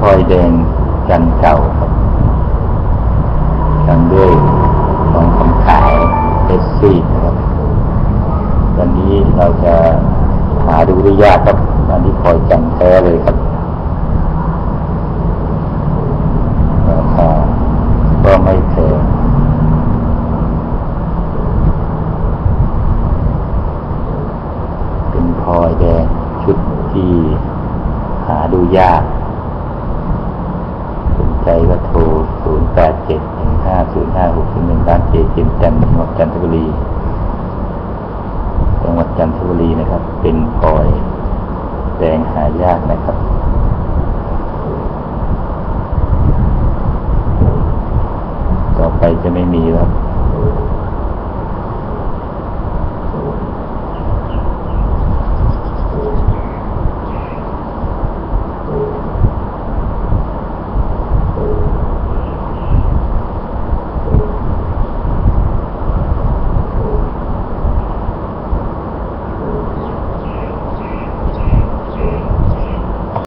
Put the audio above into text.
พลอยแดงจันเก่าครับทำด้วยทองคำขาวเอสซีนะครับตอนนี้เราจะหาดูได้ยากครับอันนี้พลอยจันแท้เลยครับราคาก็ไม่แพงเป็นพลอยแดงชุดที่หาดูยาก ใจก็โทร 0 8 7 1 5 0 5 6 0 1ร้านเจจิมจันทร์จังหวัดจันทบุรี จังหวัดจันทบุรีนะครับ เป็นพลอยแดงหายากนะครับต่อไปจะไม่มีแล้ว